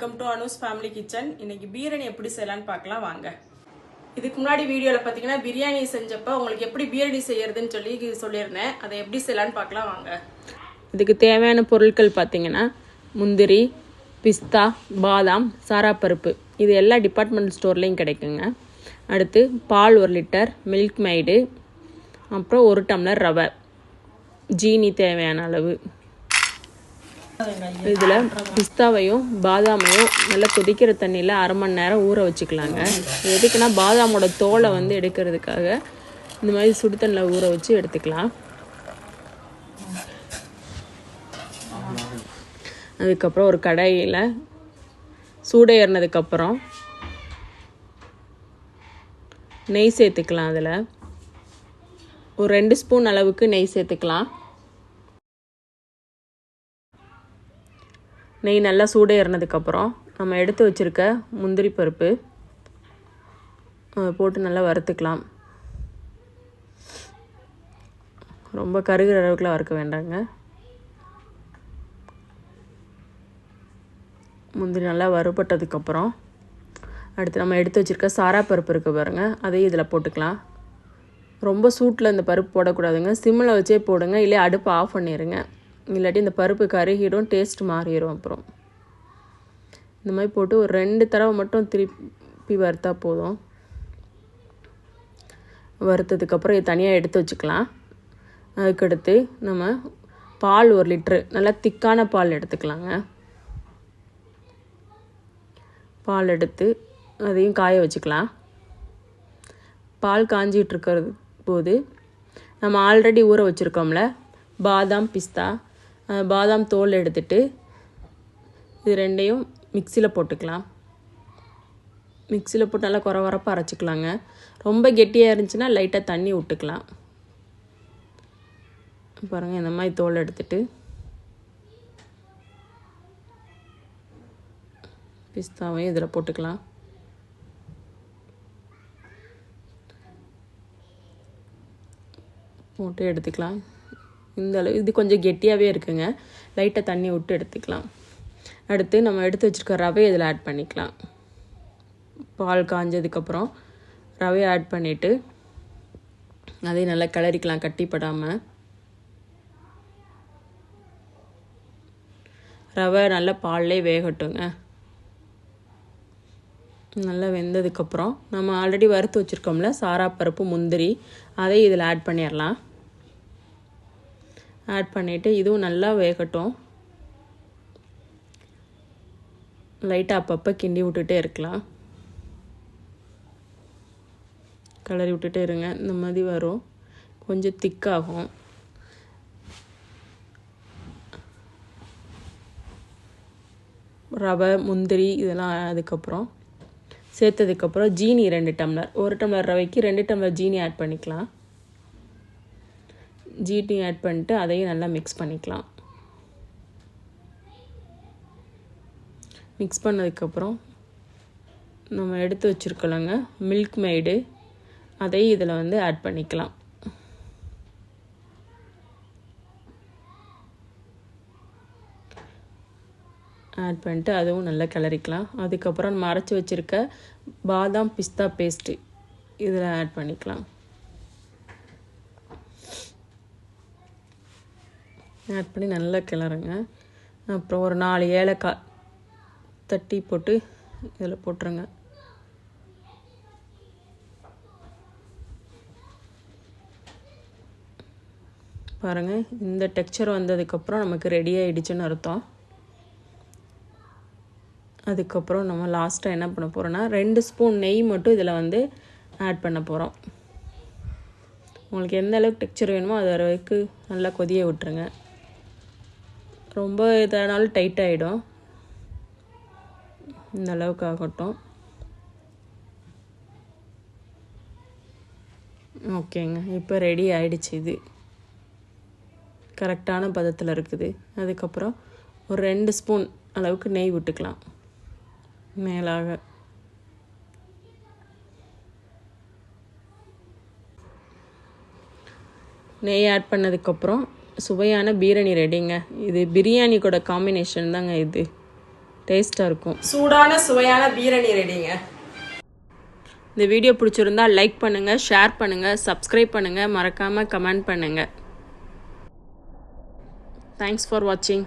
Welcome to Anu's family kitchen இன்னைக்கு பிரியாணி எப்படி செய்யலாம்னு பார்க்கலாம் வாங்க. இதுக்கு முன்னாடி வீடியோவில் பார்த்தீங்கன்னா பிரியாணி செஞ்சப்போ உங்களுக்கு எப்படி பிரியாணி செய்யறதுன்னு சொல்லி சொல்லியிருந்தேன். அதை எப்படி செய்யலாம்னு பார்க்கலாம் வாங்க. இதுக்கு தேவையான பொருட்கள் பார்த்தீங்கன்னா முந்திரி பிஸ்தா பாதாம் சாராப்பருப்பு. இது எல்லா டிபார்ட்மெண்ட் ஸ்டோர்லேயும் கிடைக்குங்க. அடுத்து பால் ஒரு லிட்டர் மில்க் மைடு அப்புறம் ஒரு டம்ளர் ரவை. ஜீனி தேவையான அளவு. இதில் பிஸ்தாவையும் பாதாமையும் நல்லா கொதிக்கிற தண்ணியில் அரை மணி நேரம் ஊற வச்சுக்கலாங்க. எதுக்குன்னா பாதாமோட தோலை வந்து எடுக்கிறதுக்காக இந்த மாதிரி சுடு தண்ணியில் ஊற வச்சு எடுத்துக்கலாம். அதுக்கப்புறம் ஒரு கடாயில் சூட ஏறினதுக்கப்புறம் நெய் சேர்த்துக்கலாம் அதில். ஒரு ரெண்டு ஸ்பூன் அளவுக்கு நெய் சேர்த்துக்கலாம். நெய் நல்லா சூடு ஏறினதுக்கப்புறம் நம்ம எடுத்து வச்சுருக்க முந்திரி பருப்பு போட்டு நல்லா வறுத்துக்கலாம். ரொம்ப கருகிற அளவுக்குலாம் வறுக்க வேண்டாங்க. முந்திரி நல்லா வறுபட்டதுக்கப்புறம் அடுத்து நம்ம எடுத்து வச்சுருக்க சாரா பருப்பு இருக்க பாருங்கள் அதையும் இதில் போட்டுக்கலாம். ரொம்ப சூட்டில் இந்த பருப்பு போடக்கூடாதுங்க. சிம்மில் வச்சே போடுங்க இல்லை அடுப்பை ஆஃப் பண்ணிடுங்க இல்லாட்டி இந்த பருப்பு கருகிடும் டேஸ்ட் மாறிடும் அப்புறம். இந்த மாதிரி போட்டு ஒரு ரெண்டு தடவை மட்டும் திருப்பி வறுத்தா போதும். வறுத்ததுக்கப்புறம் இது தனியாக எடுத்து வச்சுக்கலாம். அதுக்கடுத்து நம்ம பால் ஒரு லிட்ரு நல்லா திக்கான பால் எடுத்துக்கலாங்க. பால் எடுத்து அதையும் காய வச்சுக்கலாம். பால் காஞ்சிட்டு இருக்கிறது போது நம்ம ஆல்ரெடி ஊற வச்சுருக்கோம்ல பாதாம் பிஸ்தா பாதாம் தோல் எடுத்துட்டு இது ரெண்டையும் மிக்சியில் போட்டுக்கலாம். மிக்சியில் போட்டு நல்லா குறை குறப்பாக அரைச்சிக்கலாங்க. ரொம்ப கெட்டியாக இருந்துச்சுன்னா லைட்டாக தண்ணி விட்டுக்கலாம் பாருங்கள் இந்த மாதிரி தோல் எடுத்துட்டு பிஸ்தாவையும் இதில் போட்டுக்கலாம். போட்டு எடுத்துக்கலாம். இந்த அளவு இது கொஞ்சம் கெட்டியாகவே இருக்குங்க. லைட்டாக தண்ணி விட்டு எடுத்துக்கலாம். அடுத்து நம்ம எடுத்து வச்சுருக்க ரவை இதில் ஆட் பண்ணிக்கலாம். பால் காஞ்சதுக்கப்புறம் ரவையை ஆட் பண்ணிவிட்டு அதையும் நல்லா கிளறிக்கலாம் கட்டிப்படாமல் ரவை நல்லா பால்லே வேகட்டுங்க. நல்லா வெந்ததுக்கப்புறம் நம்ம ஆல்ரெடி வறுத்து வச்சுருக்கோம்ல சாராப்பருப்பு முந்திரி அதை இதில் ஆட் பண்ணிடலாம். ஆட் பண்ணிவிட்டு இதுவும் நல்லா வேகட்டும். லைட்டாக அப்பப்போ கிண்டி விட்டுட்டே இருக்கலாம். கலரி விட்டுட்டே இருங்க. இந்த மாதிரி வரும். கொஞ்சம் திக்காகும். ரவை முந்திரி இதெல்லாம் அதுக்கப்புறம் சேர்த்ததுக்கப்புறம் ஜீனி ரெண்டு டம்ளர். ஒரு டம்ளர் ரவைக்கு ரெண்டு டம்ளர் ஜீனி ஆட் பண்ணிக்கலாம். ஜீனி ஆட் பண்ணிட்டு அதையும் நல்லா மிக்ஸ் பண்ணிக்கலாம். மிக்ஸ் பண்ணதுக்கப்புறம் நம்ம எடுத்து வச்சுருக்கலாங்க. மில்க் மெய்டு அதையும் இதில் வந்து ஆட் பண்ணிக்கலாம். ஆட் பண்ணிட்டு அதுவும் நல்லா கிளறிக்கலாம். அதுக்கப்புறம் நம்ம அரைச்சி வச்சுருக்க பாதாம் பிஸ்தா பேஸ்ட்டு இதில் ஆட் பண்ணிக்கலாம். ஆட் பண்ணி நல்லா கிளறுங்க. அப்புறம் ஒரு நாலு ஏலக்காய் தட்டி போட்டு இதில் போட்டுருங்க. பாருங்கள் இந்த டெக்ஸ்சர் வந்ததுக்கப்புறம் நமக்கு ரெடி ஆகிடுச்சுன்னு அர்த்தம். அதுக்கப்புறம் நம்ம லாஸ்ட்டாக என்ன பண்ண போகிறோன்னா ரெண்டு ஸ்பூன் நெய் மட்டும் இதில் வந்து ஆட் பண்ண போகிறோம் உங்களுக்கு எந்த அளவுக்கு டெக்ஸ்சர் வேணுமோ அது அளவுக்கு நல்லா கொதிய விட்டுருங்க. ரொம்ப இதானாலும் டைட் ஆகிடும் இந்த அளவுக்கு ஆகட்டும் ஓகேங்க. இப்போ ரெடி ஆயிடுச்சு இது. கரெக்டான பதத்தில் இருக்குது. அதுக்கப்புறம் ஒரு ரெண்டு ஸ்பூன் அளவுக்கு நெய் விட்டுக்கலாம். மேலாக. நெய் ஆட் பண்ணதுக்கப்புறம் சுவையான பீரணி ரெடிங்க இது பிரியாணி கூட காம்பினேஷன் தாங்க இது. டேஸ்ட்டாக இருக்கும். சூடான சுவையான பீரணி ரெடிங்க இந்த வீடியோ பிடிச்சிருந்தா லைக் பண்ணுங்கள் ஷேர் பண்ணுங்கள் சப்ஸ்கிரைப் பண்ணுங்கள் மறக்காமல் கமெண்ட் பண்ணுங்கள் தேங்க்ஸ் ஃபார் வாட்சிங்